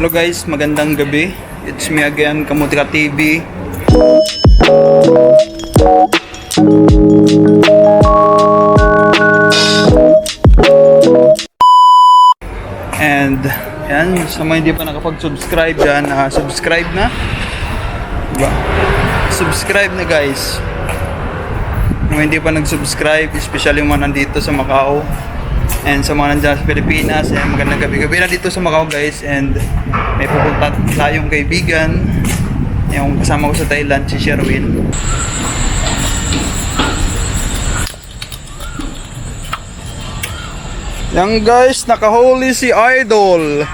Hello guys, magandang gabi. It's me again, Kamutika TV. And yan, sa mga hindi pa nakapag-subscribe dyan, ah, subscribe na. Diba? Subscribe na guys. Mga hindi pa nag-subscribe, especially yung mga nandito sa Macau and sa mga nandiyan sa Pilipinas. And magandang gabi-gabi na dito sa Macau guys and may pupunta tayong kaibigan yung kasama ko sa Thailand, si Sherwin. Yan guys, nakahuli si Idol.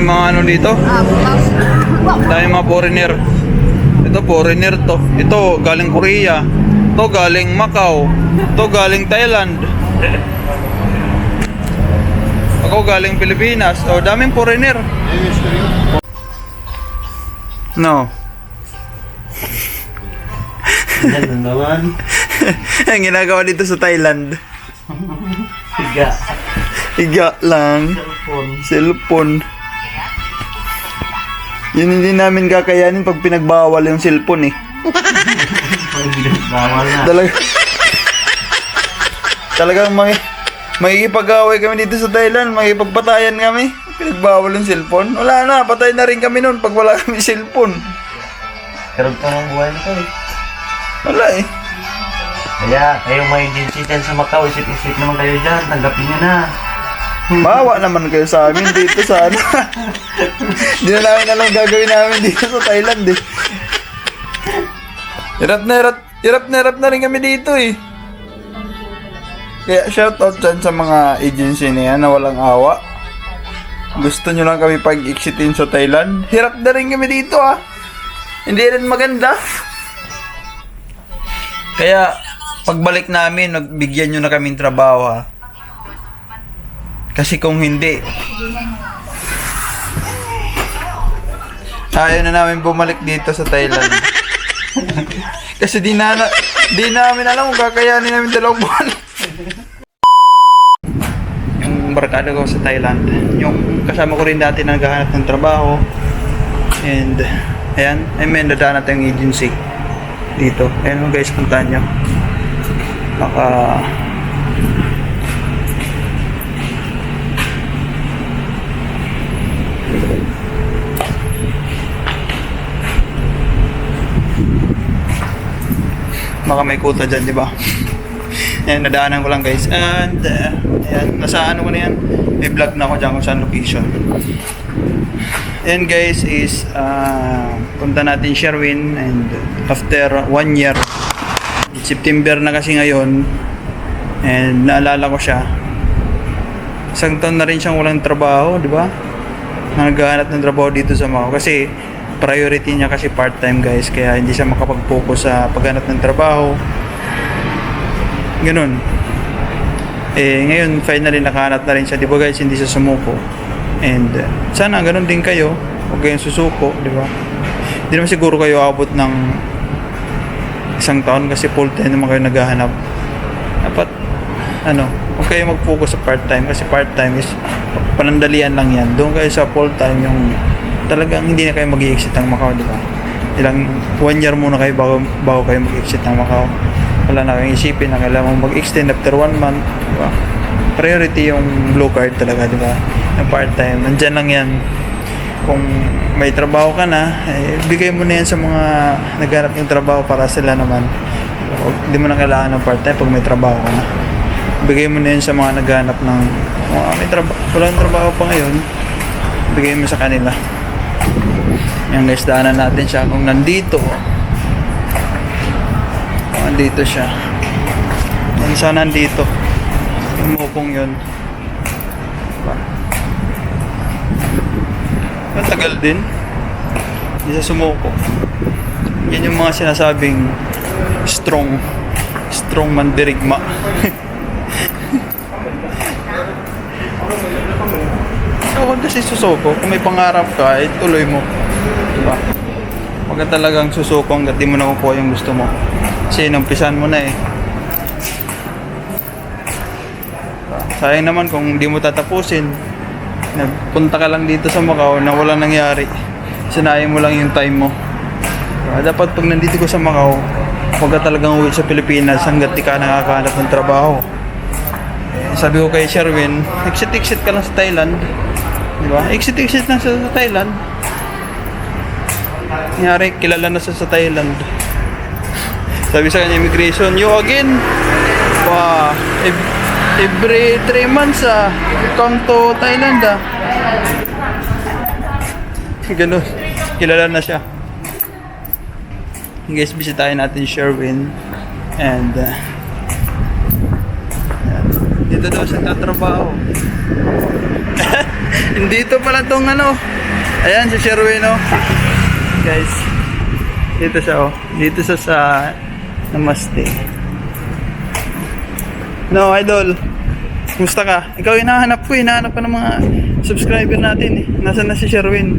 Daming mga ano dito. Daming mga foreigner. Ito foreigner to. Ito galing Korea. Ito galing Macau. Ito galing Thailand. Ako galing Pilipinas. O daming foreigner. No. Yan naman. Ang ginagawa dito sa Thailand. Higa. Higa lang. Cellphone. Cellphone. Yun hindi namin kakayanin pag pinagbawal yung cellphone eh. Bawal na. Talaga. Talagang may makikipag-away kami dito sa Thailand, makikipagpatayan kami. Pinagbawal yung cellphone. Wala na, patay na rin kami noon pag wala kami cellphone. Karoon ka ng buhay na to eh. Wala eh. Kaya, kayo may agency dyan sa Macau, isip-isip naman kayo dyan. Tanggapin nyo na. Bawa naman kayo sa amin dito sa ano. Hindi na namin alam gagawin namin dito sa Thailand eh. Hirap na hirap, hirap na hirap na rin kami dito eh. Kaya shoutout dyan sa mga agency na yan na walang awa. Gusto nyo lang kami pag-exitin sa Thailand. Hirap na rin kami dito ah. Hindi rin maganda. Kaya pagbalik namin, nagbigyan nyo na kaming trabaho ha. Kasi kung hindi, ayaw na namin bumalik dito sa Thailand. Kasi di na, di namin alam kung kakayanin namin dalawang buwan. yung barkada ko sa Thailand, yung kasama ko rin dati na naghahanap ng trabaho. And, ayan, I mean, dadaan natin yung agency dito. Ayan guys, puntahan nyo. Baka, baka may kuta dyan, di ba? Ayan, nadaanan ko lang guys. And, uh, ayan, nasa ano ko na yan. May vlog na ako dyan kung saan location. Ayan guys, is, uh, punta natin Sherwin and after one year, September na kasi ngayon, and naalala ko siya, isang taon na rin siyang walang trabaho, di ba? Na naghahanap ng trabaho dito sa Macau. Kasi priority niya kasi part-time guys, kaya hindi siya makapag-focus sa paghanap ng trabaho. Ganun. Eh, ngayon, finally, nakahanap na rin siya. Di ba guys, hindi siya sumuko. And, uh, sana ganun din kayo. Huwag kayong susuko, di ba? Hindi naman siguro kayo abot ng isang taon kasi full-time naman kayo naghahanap. Dapat, ano, huwag kayo mag-focus sa part-time kasi part-time is panandalian lang yan. Doon kayo sa full-time yung talagang hindi na kayo mag-i-exit ng Macau, di ba? Ilang one year muna kayo bago, bago kayo mag-exit ng Macau. Wala na kayong isipin na kailangan mag-extend after one month, di ba? Priority yung blue card talaga, di ba? Yung part-time. Nandyan lang yan. Kung may trabaho ka na, eh, bigay mo na yan sa mga naghanap ng trabaho para sila naman. Hindi mo na kailangan ng part-time pag may trabaho ka na. Bigay mo na yan sa mga naghanap ng mga may trabaho, walang trabaho pa ngayon, bigay mo sa kanila. Yan guys, daanan natin siya kung nandito. Kung nandito siya. Kung saan nandito. Yung mukong yun. Diba? Matagal din. Hindi siya sumuko. Yan yung mga sinasabing strong. strongman dirigma. so, huwag kasi susuko. Kung may pangarap ka, eh, tuloy mo. Diba? Huwag talagang susuko hanggat di mo nakukuha yung gusto mo. Kasi inumpisan mo na eh. Sayang naman kung di mo tatapusin. Nagpunta ka lang dito sa Macau na walang nangyari. Sinayang mo lang yung time mo. Diba? Dapat pag nandito ko sa Macau, huwag ka talagang uwi sa Pilipinas hanggat di ka nakakahanap ng trabaho. Eh, Sabi ko kay Sherwin, exit-exit ka lang sa Thailand. Di ba? Exit-exit lang sa Thailand. Nangyari, kilala na siya sa Thailand. Sabi sa kanya, immigration, you again? Wow, ev- every 3 months ah, come to Thailand ah. Ganun, kilala na siya. Guys, bisitahin natin Sherwin. And, uh, dito daw siya tatrabaho. Dito pala tong ano. Ayan si Sherwin oh. Guys, dito siya oh. Dito siya sa Namaste. No, idol. Kumusta ka? Ikaw hinahanap ko, hinahanap ka ng mga subscriber natin eh. Nasaan na si Sherwin?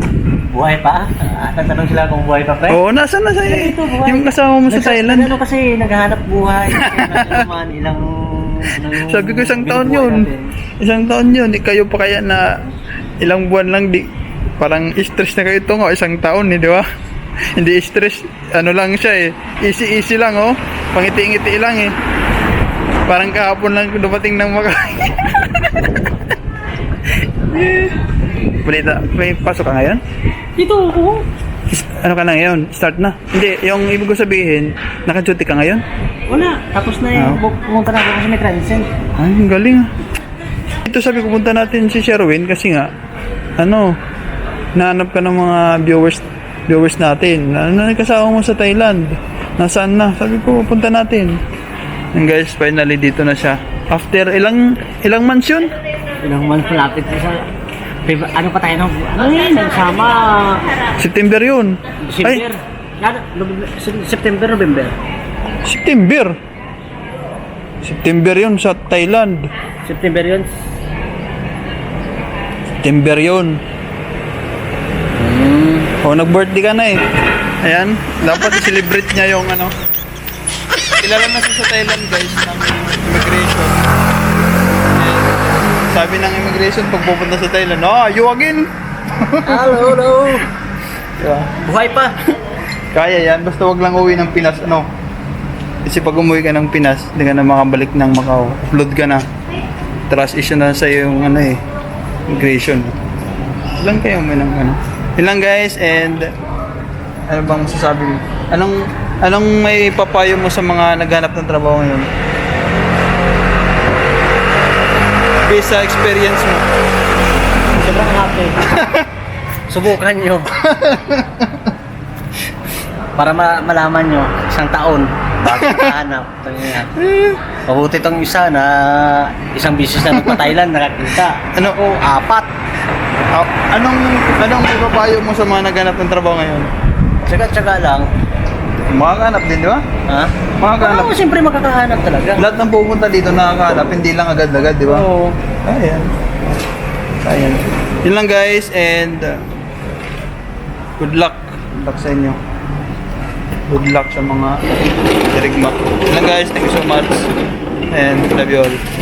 Buhay pa? Ah, tatanong sila kung buhay pa, pre? Oo, nasaan na siya eh. Ito, buhay. Yung kasama mo sa Thailand. Ano kasi, naghahanap buhay. Ano naman, ilang... ilang Sabi ko isang taon yun. natin. Isang taon yun. Kayo pa kaya na ilang buwan lang di parang stress na kayo ito nga isang taon eh, di ba? Hindi stress, ano lang siya eh. Easy easy lang oh. Pangiti-ngiti lang eh. Parang kahapon lang dumating ng maka. Balita, may pasok ka ngayon? Dito ako. Ano ka na ngayon? Start na? Hindi, yung ibig ko sabihin, naka-duty ka ngayon? Wala. Tapos na Ah. eh. Bu- Pumunta na ako kasi may transient. Ay, ang galing ah. Ito sabi ko punta natin si Sherwin kasi nga, ano, nahanap ka ng mga viewers viewers natin. Ano kasama mo sa Thailand? Nasaan na? Sabi ko, punta natin. And guys, finally dito na siya. After ilang ilang months yun? Ilang months malapit na sa... Feb- Ano pa tayo nang... Ano yun? Nagsama... September yun. December. Ay, September, November. September. September yun sa Thailand. September yun. September yun. Oh, nag-birthday ka na eh. Ayan, dapat i-celebrate niya yung ano. Kilala na siya sa Thailand guys ng immigration. And, sabi ng immigration pag pupunta sa Thailand, ah, you again? Hello, hello. Diba? Buhay pa. Kaya yan, basta wag lang uwi ng Pinas, ano. Kasi pag umuwi ka ng Pinas, hindi ka na makabalik ng Macau. Upload ka na. Trust issue na sa yung ano eh, immigration. Ilang kayo may ng ano. Ilang guys and ano bang sasabi mo? Anong anong may papayo mo sa mga naghanap ng trabaho ngayon? Based sa experience mo. Sobrang happy. Subukan nyo. Para ma- malaman nyo, isang taon bago. Tangina. Mabuti tong isa na isang business na nagpa-Thailand nakakita. Ano? Ako, apat. Ah, anong anong may papayo mo sa mga naghanap ng trabaho ngayon? Tsaga-tsaga lang. Makakahanap din, di ba? Ha? Makakahanap. Oo, siyempre makakahanap talaga. Lahat ng pupunta dito nakakahanap, hindi lang agad-agad, di ba? Oo. Ayan. Ayan. Yun lang guys and uh, good luck. Good luck sa inyo. Good luck sa mga dirigma. Yun lang guys. Thank you so much. And love you all.